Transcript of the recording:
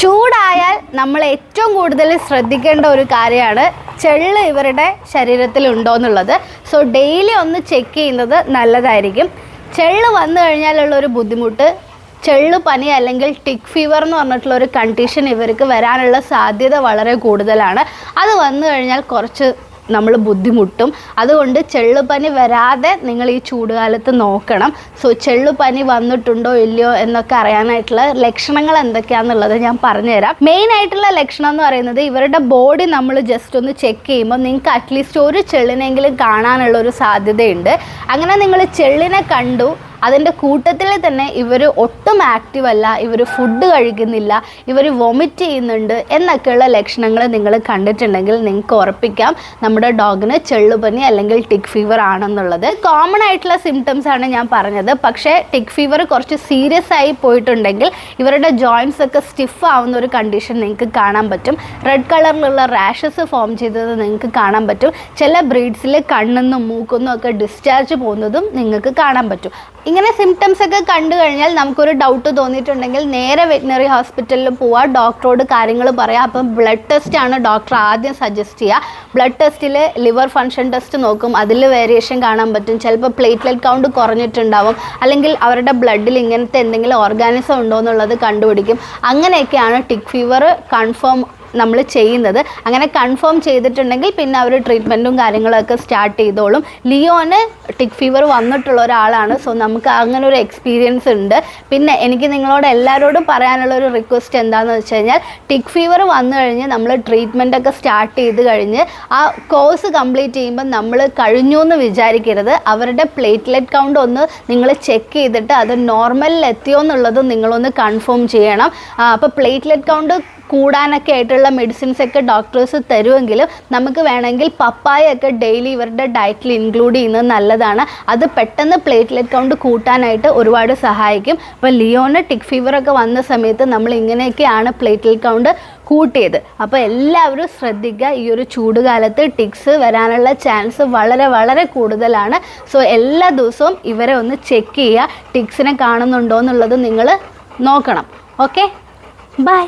ചൂടായാൽ നമ്മൾ ഏറ്റവും കൂടുതൽ ശ്രദ്ധിക്കേണ്ട ഒരു കാര്യമാണ് ചെള്ള് ഇവരുടെ ശരീരത്തിൽ ഉണ്ടോ എന്നുള്ളത് സോ ഡെയിലി ഒന്ന് ചെക്ക് ചെയ്യുന്നത് നല്ലതായിരിക്കും. ചെള്ള് വന്നു കഴിഞ്ഞാലുള്ള ഒരു ബുദ്ധിമുട്ട് ചെള്ള് പനി അല്ലെങ്കിൽ ടിക് ഫീവർ എന്ന് പറഞ്ഞിട്ടുള്ള ഒരു കണ്ടീഷൻ ഇവർക്ക് വരാനുള്ള സാധ്യത വളരെ കൂടുതലാണ്. അത് വന്നു കഴിഞ്ഞാൽ കുറച്ച് നമ്മൾ ബുദ്ധിമുട്ടും. അതുകൊണ്ട് ചെള്ളുപനി വരാതെ നിങ്ങൾ ഈ ചൂടുകാലത്ത് നോക്കണം. സോ ചെള്ളുപനി വന്നിട്ടുണ്ടോ ഇല്ലയോ എന്നൊക്കെ അറിയാനായിട്ടുള്ള ലക്ഷണങ്ങൾ എന്തൊക്കെയാണെന്നുള്ളത് ഞാൻ പറഞ്ഞുതരാം. മെയിൻ ആയിട്ടുള്ള ലക്ഷണം എന്ന് പറയുന്നത് ഇവരുടെ ബോഡി നമ്മൾ ജസ്റ്റ് ഒന്ന് ചെക്ക് ചെയ്യുമ്പോൾ നിങ്ങൾക്ക് അറ്റ്ലീസ്റ്റ് ഒരു ചെള്ളിനെങ്കിലും കാണാനുള്ള ഒരു സാധ്യതയുണ്ട്. അങ്ങനെ നിങ്ങൾ ചെള്ളിനെ കണ്ടു അതിന്റെ കൂട്ടത്തിൽ തന്നെ ഇവർ ഒട്ടും ആക്റ്റീവ് അല്ല ഇവർ ഫുഡ് കഴിക്കുന്നില്ല ഇവർ വൊമിറ്റ് ചെയ്യുന്നുണ്ട് എന്നൊക്കെയുള്ള ലക്ഷണങ്ങൾ നിങ്ങൾ കണ്ടിട്ടുണ്ടെങ്കിൽ നിങ്ങൾക്ക് ഉറപ്പിക്കാം. നമ്മുടെ ഡോഗിന് ചെള്ളുപനി അല്ലെങ്കിൽ ടിക് ഫീവർ ആണെന്നുള്ളത്. കോമൺ ആയിട്ടുള്ള സിംറ്റംസ് ആണ് ഞാൻ പറഞ്ഞത്. പക്ഷേ ടിക് ഫീവർ കുറച്ച് സീരിയസ് ആയി പോയിട്ടുണ്ടെങ്കിൽ ഇവരുടെ ജോയിൻസ് ഒക്കെ സ്റ്റിഫ് ആവുന്ന ഒരു കണ്ടീഷൻ നിങ്ങൾക്ക് കാണാൻ പറ്റും. റെഡ് കളറിലുള്ള റാഷസ് ഫോം ചെയ്തത് നിങ്ങൾക്ക് കാണാൻ പറ്റും. ചില ബ്രീഡ്സിൽ കണ്ണെന്നും മൂക്കൊന്നും ഒക്കെ ഡിസ്ചാർജ് പോകുന്നതും നിങ്ങൾക്ക് കാണാൻ പറ്റും. ഇങ്ങനെ സിംറ്റംസ് ഒക്കെ കണ്ടു കഴിഞ്ഞാൽ നമുക്കൊരു ഡൗട്ട് തോന്നിയിട്ടുണ്ടെങ്കിൽ നേരെ വെറ്റിനറി ഹോസ്പിറ്റലിൽ പോവാ ഡോക്ടറോട് കാര്യങ്ങൾ പറയാം. അപ്പം ബ്ലഡ് ടെസ്റ്റ് ആണ് ഡോക്ടർ ആദ്യം സജസ്റ്റ് ചെയ്യുക ബ്ലഡ് ടെസ്റ്റിൽ ലിവർ ഫങ്ഷൻ ടെസ്റ്റ് നോക്കും. അതിൽ വേരിയേഷൻ കാണാൻ പറ്റും. ചിലപ്പോൾ പ്ലേറ്റ്ലെറ്റ് കൗണ്ട് കുറഞ്ഞിട്ടുണ്ടാവും. അല്ലെങ്കിൽ അവരുടെ ബ്ലഡിൽ ഇങ്ങനത്തെ എന്തെങ്കിലും ഓർഗാനിസം ഉണ്ടോ എന്നുള്ളത് കണ്ടുപിടിക്കും. അങ്ങനെയൊക്കെയാണ് ടിക് ഫീവർ കൺഫേം നമ്മൾ ചെയ്യുന്നത്. അങ്ങനെ കൺഫേം ചെയ്തിട്ടുണ്ടെങ്കിൽ പിന്നെ അവർ ട്രീറ്റ്മെന്റും കാര്യങ്ങളൊക്കെ സ്റ്റാർട്ട് ചെയ്തോളും. ലിയോന് ടിക് ഫീവർ വന്നിട്ടുള്ള ഒരാളാണ്. സോ നമുക്ക് അങ്ങനെ ഒരു എക്സ്പീരിയൻസ് ഉണ്ട്. പിന്നെ എനിക്ക് നിങ്ങളോട് എല്ലാവരോടും പറയാനുള്ള ഒരു റിക്വസ്റ്റ് എന്താണെന്ന് വെച്ച് കഴിഞ്ഞാൽ ടിക് ഫീവർ വന്നു കഴിഞ്ഞ് നമ്മൾ ട്രീറ്റ്മെന്റ് ഒക്കെ സ്റ്റാർട്ട് ചെയ്ത് കഴിഞ്ഞ് ആ കോഴ്സ് കംപ്ലീറ്റ് ചെയ്യുമ്പോൾ നമ്മൾ കഴിഞ്ഞു എന്ന് വിചാരിക്കരുത്. അവരുടെ പ്ലേറ്റ്ലെറ്റ് കൗണ്ട് ഒന്ന് നിങ്ങൾ ചെക്ക് ചെയ്തിട്ട് അത് നോർമലിൽ എത്തിയോ എന്നുള്ളത് നിങ്ങളൊന്ന് കൺഫേം ചെയ്യണം. അപ്പോൾ പ്ലേറ്റ്ലെറ്റ് കൗണ്ട് കൂടാനൊക്കെ ആയിട്ടുള്ള മെഡിസിൻസ് ഒക്കെ ഡോക്ടേഴ്സ് തരുമെങ്കിലും നമുക്ക് വേണമെങ്കിൽ പപ്പായ ഒക്കെ ഡെയിലി ഇവരുടെ ഡയറ്റിൽ ഇൻക്ലൂഡ് ചെയ്യുന്നത് നല്ലതാണ്. അത് പെട്ടെന്ന് പ്ലേറ്റ്ലെറ്റ് കൗണ്ട് കൂട്ടാനായിട്ട് ഒരുപാട് സഹായിക്കും. അപ്പോൾ ലിയോന് ടിക് ഫീവർ ഒക്കെ വന്ന സമയത്ത് നമ്മൾ ഇങ്ങനെയൊക്കെയാണ് പ്ലേറ്റ്ലെറ്റ് കൗണ്ട് കൂട്ടിയത്. അപ്പോൾ എല്ലാവരും ശ്രദ്ധിക്കുക ഈ ഒരു ചൂടുകാലത്ത് ടിക്സ് വരാനുള്ള ചാൻസ് വളരെ വളരെ കൂടുതലാണ്. സോ എല്ലാ ദിവസവും ഇവരെ ഒന്ന് ചെക്ക് ചെയ്യുക ടിക്സിനെ കാണുന്നുണ്ടോ എന്നുള്ളത് നിങ്ങൾ നോക്കണം. Okay bye